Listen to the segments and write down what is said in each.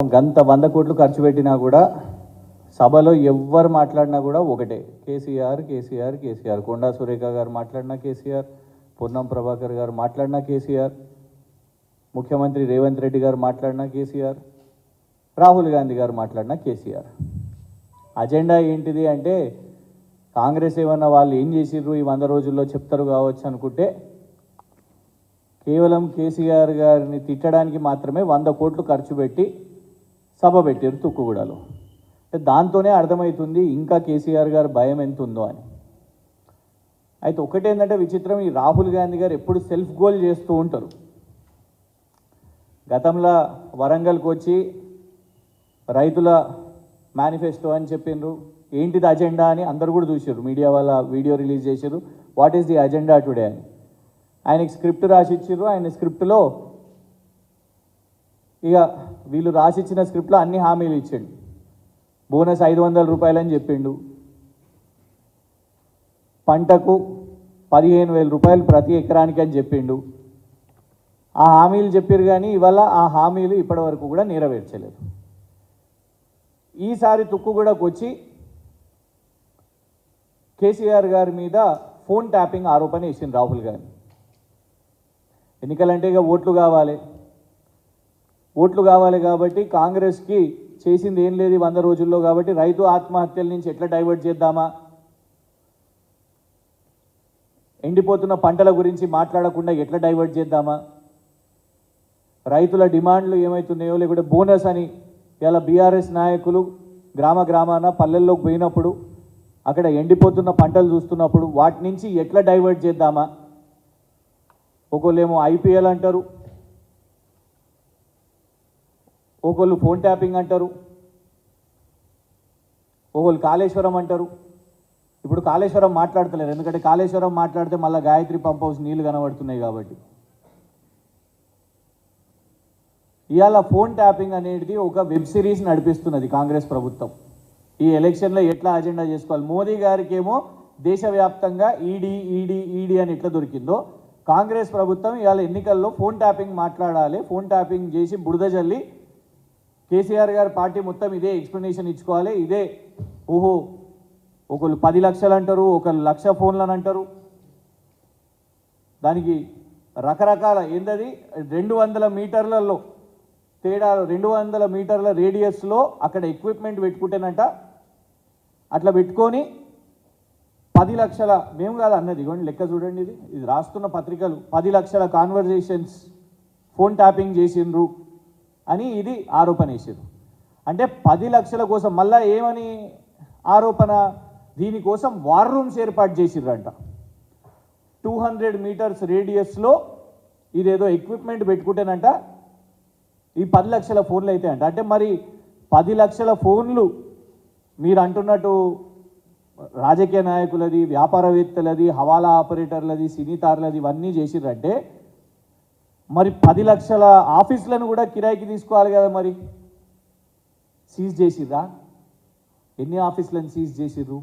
గంత వంద కోట్లు ఖర్చు పెట్టినా కూడా సభలో ఎవ్వరు మాట్లాడినా కూడా ఒకటే. కేసీఆర్ కేసీఆర్ కేసీఆర్. కొండా సురేఖ గారు మాట్లాడినా కేసీఆర్ పొన్నం ప్రభాకర్ గారు మాట్లాడినా కేసీఆర్ ముఖ్యమంత్రి రేవంత్ రెడ్డి గారు మాట్లాడినా కేసీఆర్ రాహుల్ గాంధీ గారు మాట్లాడినా కేసీఆర్. అజెండా ఏంటిది అంటే కాంగ్రెస్ ఏమన్నా వాళ్ళు ఏం చేసిర్రు ఈ వంద రోజుల్లో చెప్తారు కావచ్చు అనుకుంటే కేవలం కేసీఆర్ గారిని తిట్టడానికి మాత్రమే వంద కోట్లు ఖర్చు పెట్టి సభ పెట్టారు తుక్కుగూడలో. దాంతోనే అర్థమవుతుంది ఇంకా కేసీఆర్ గారు భయం ఎంత ఉందో అని. అయితే ఒకటేంటంటే విచిత్రం ఈ రాహుల్ గాంధీ గారు ఎప్పుడు సెల్ఫ్ గోల్ చేస్తూ ఉంటారు. గతంలో వరంగల్కి వచ్చి రైతుల మేనిఫెస్టో అని చెప్పిండ్రు. ఏంటిది అజెండా అని అందరు కూడా చూసారు మీడియా వాళ్ళ వీడియో రిలీజ్ చేశారు what is the agenda today అని. ఆయనకి స్క్రిప్ట్ రాసి ఇచ్చిర్రు ఆయన స్క్రిప్ట్లో ఇక వీళ్ళు రాసిచ్చిన స్క్రిప్ట్లో అన్ని హామీలు ఇచ్చిండు. బోనస్ ఐదు వందల రూపాయలు అని చెప్పిండు. పంటకు పదిహేను వేల రూపాయలు ప్రతి ఎకరానికి అని చెప్పిండు. ఆ హామీలు చెప్పారు కానీ ఇవాళ ఆ హామీలు ఇప్పటి వరకు కూడా నెరవేర్చలేదు. ఈసారి తుక్కుగూడకు వచ్చి కేసీఆర్ గారి మీద ఫోన్ ట్యాపింగ్ ఆరోపణ వేసింది రాహుల్ గాంధీ. ఎన్నికలంటే ఇక ఓట్లు కావాలి. ఓట్లు కావాలి కాబట్టి కాంగ్రెస్కి చేసింది ఏం లేదు వంద రోజుల్లో కాబట్టి రైతు ఆత్మహత్యల నుంచి ఎట్లా డైవర్ట్ చేద్దామా? ఎండిపోతున్న పంటల గురించి మాట్లాడకుండా ఎట్లా డైవర్ట్ చేద్దామా? రైతుల డిమాండ్లు ఏమవుతున్నాయో లేకుంటే బోనస్ అని ఇలా బీఆర్ఎస్ నాయకులు గ్రామ గ్రామాన పల్లెల్లోకి పోయినప్పుడు అక్కడ ఎండిపోతున్న పంటలు చూస్తున్నప్పుడు వాటి నుంచి ఎట్లా డైవర్ట్ చేద్దామా? ఒకళ్ళేమో ఐపీఎల్ అంటారు ఒకళ్ళు ఫోన్ ట్యాపింగ్ అంటారు ఒకళ్ళు కాళేశ్వరం అంటారు. ఇప్పుడు కాళేశ్వరం మాట్లాడతలేరు ఎందుకంటే కాళేశ్వరం మాట్లాడితే మళ్ళీ గాయత్రి పంప్ హౌస్ నీళ్ళు కనబడుతున్నాయి కాబట్టి. ఇవాళ ఫోన్ ట్యాపింగ్ అనేది ఒక వెబ్ సిరీస్ నడిపిస్తున్నది కాంగ్రెస్ ప్రభుత్వం. ఈ ఎలక్షన్లో ఎట్లా అజెండా చేసుకోవాలి? మోదీ గారికి ఏమో దేశవ్యాప్తంగా ఈడీ ఈడీ ఈడీ అని ఎట్లా దొరికిందో కాంగ్రెస్ ప్రభుత్వం ఇవాళ ఎన్నికల్లో ఫోన్ ట్యాపింగ్ మాట్లాడాలి ఫోన్ ట్యాపింగ్ చేసి బురద జల్లి కేసీఆర్ గారి పార్టీ మొత్తం ఇదే ఎక్స్ప్లెనేషన్ ఇచ్చుకోవాలి. ఇదే ఓహో ఒకళ్ళు పది లక్షలు అంటారు ఒకళ్ళు లక్ష ఫోన్లు అని అంటారు. దానికి రకరకాల ఏంటది రెండు వందల మీటర్లలో తేడా రెండు వందల మీటర్ల రేడియస్లో అక్కడ ఎక్విప్మెంట్ పెట్టుకుంటేనంట అట్లా పెట్టుకొని పది లక్షల మేము కాదు అన్నది ఇవ్వండి లెక్క చూడండి ఇది. ఇది రాస్తున్న పత్రికలు. పది లక్షల కాన్వర్జేషన్స్ ఫోన్ ట్యాపింగ్ చేసిండ్రు. అని ఇది ఆరోపణ వేసారు అంటే పది లక్షల కోసం మళ్ళా ఏమని ఆరోపణ? దీనికోసం వార్ రూమ్స్ ఏర్పాటు చేసిర్రంట. టూ హండ్రెడ్ మీటర్స్ రేడియస్లో ఇదేదో ఎక్విప్మెంట్ పెట్టుకుంటేనంట ఈ పది లక్షల ఫోన్లు అయితే అంట అంటే మరి పది లక్షల ఫోన్లు మీరు అంటున్నట్టు రాజకీయ నాయకులది వ్యాపారవేత్తలది హవాలా ఆపరేటర్లది సినీతారులది ఇవన్నీ చేసిర్రంటే మరి పది లక్షల ఆఫీసులను కూడా కిరాయికి తీసుకోవాలి కదా మరి? సీజ్ చేసిర్రా? ఎన్ని ఆఫీసులను సీజ్ చేసిర్రు?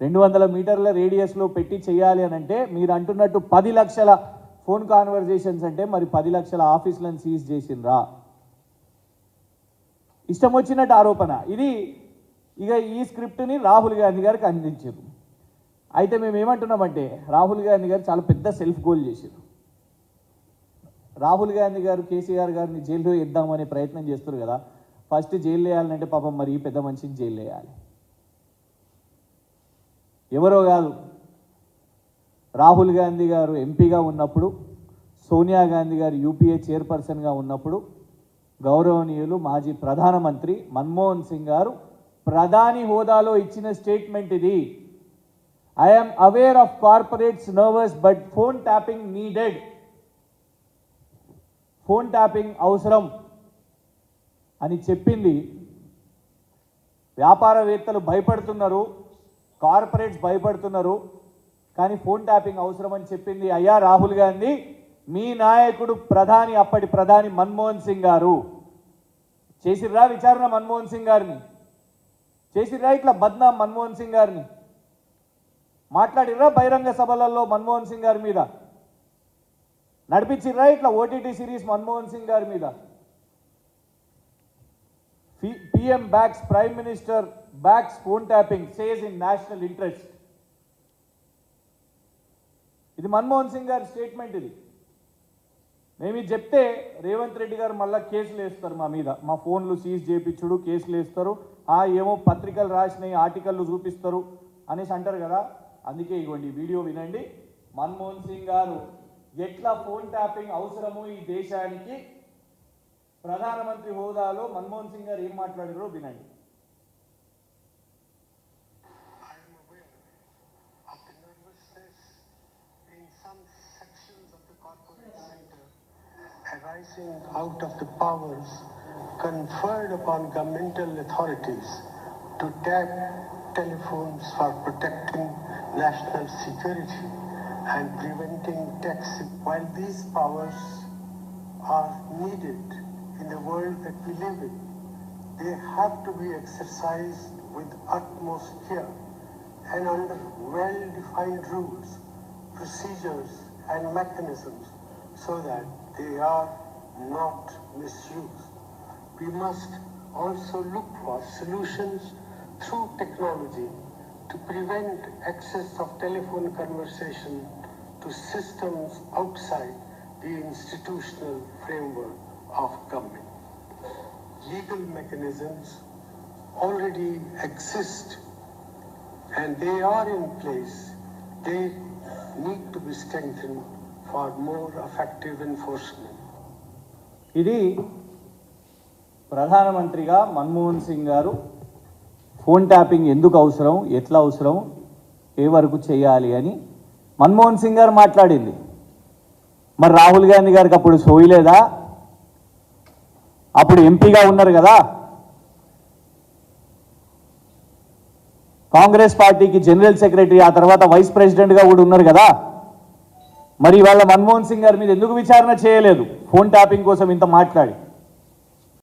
రెండు వందల మీటర్ల రేడియస్లో పెట్టి చేయాలి అని అంటే మీరు అంటున్నట్టు పది లక్షల ఫోన్ కాన్వర్జేషన్స్ అంటే మరి పది లక్షల ఆఫీసులను సీజ్ చేసిండ్రా ఇష్టం వచ్చినట్టు ఆరోపణ. ఇది ఇక ఈ స్క్రిప్ట్ని రాహుల్ గాంధీ గారికి అందించారు అయితే మేము ఏమంటున్నామంటే రాహుల్ గాంధీ గారు చాలా పెద్ద సెల్ఫ్ గోల్ చేశారు రాహుల్ గాంధీ గారు కేసీఆర్ గారిని జైల్లో ఇద్దామనే ప్రయత్నం చేస్తారు కదా. ఫస్ట్ జైలు వేయాలంటే పాపం మరి ఈ పెద్ద మనిషిని జైలు వేయాలి ఎవరో కాదు. రాహుల్ గాంధీ గారు ఎంపీగా ఉన్నప్పుడు సోనియా గాంధీ గారు యూపీఏ చైర్పర్సన్గా ఉన్నప్పుడు గౌరవనీయులు మాజీ ప్రధానమంత్రి మన్మోహన్ సింగ్ గారు ప్రధాని హోదాలో ఇచ్చిన స్టేట్మెంట్ ఇది. I'm aware of corporates nervous but phone tapping needed. Phone tapping అవసరం అని చెప్పింది. వ్యాపారవేత్తలు భయపడుతున్నారు కార్పొరేట్స్ భయపడుతున్నారు కానీ ఫోన్ ట్యాపింగ్ అవసరం అని చెప్పింది అయ్యా రాహుల్ గాంధీ. మీ నాయకుడు ప్రధాని అప్పటి ప్రధాని మన్మోహన్ సింగ్ గారు. చేసిర్రా విచారణ మన్మోహన్ సింగ్ గారిని? చేసిర్రా ఇట్లా బద్నాం మన్మోహన్ సింగ్ గారిని? మాట్లాడిర్రా బహిరంగ సభలలో మన్మోహన్ సింగ్ గారి మీద? నడిపించిర్రా ఇట్లా ఓటీటీ సిరీస్ మన్మోహన్ సింగ్ గారి మీద. PM backs prime minister backs phone tapping says in national interest ఇది మన్మోహన్ సింగ్ గారి స్టేట్మెంట్ ఇది. మేము ఇది చెప్తే రేవంత్ రెడ్డి గారు మళ్ళీ కేసులు వేస్తారు మా మీద. మా ఫోన్లు సీజ్ చేయించుడు కేసులు వేస్తారు. ఆ ఏమో పత్రికలు రాసినాయి ఆర్టికల్లు చూపిస్తారు అనేసి అంటారు కదా. అందుకే ఇగోండి వీడియో వినండి. మన్మోహన్ సింగ్ గారు ఎట్లా ఫోన్ ట్యాపింగ్ అవసరము ఈ దేశానికి ప్రధానమంత్రి హోదాలో మన్మోహన్ సింగ్ గారు ఏం మాట్లాడారో వినండి arising out of the powers conferred upon governmental authorities to tap telephones for protecting national security and preventing tax. While these powers are needed in the world that we live in, they have to be exercised with utmost care and under well-defined rules, procedures and mechanisms so that they are not misused. We must also look for solutions through technology to prevent access of telephone conversation to systems outside the institutional framework of government legal mechanisms already exist and they are in place. They need to be strengthened for more effective enforcement. ఇది ప్రధానమంత్రిగా మన్మోహన్ సింగ్ గారు phone tapping ఎందుకు అవసరం? ఎట్లా అవసరం? ఏ వరకు చేయాలి అని మన్మోహన్ సింగ్ గారు మాట్లాడింది. మరి రాహుల్ గాంధీ గారికి అప్పుడు సోయలేదా అప్పుడు ఎంపీగా ఉన్నారు కదా. కాంగ్రెస్ పార్టీకి జనరల్ సెక్రటరీ ఆ తర్వాత వైస్ ప్రెసిడెంట్గా కూడా ఉన్నారు కదా. మరి ఇవాళ మన్మోహన్ సింగ్ గారి మీద ఎందుకు విచారణ చేయలేదు? ఫోన్ ట్యాపింగ్ కోసం ఇంత మాట్లాడి.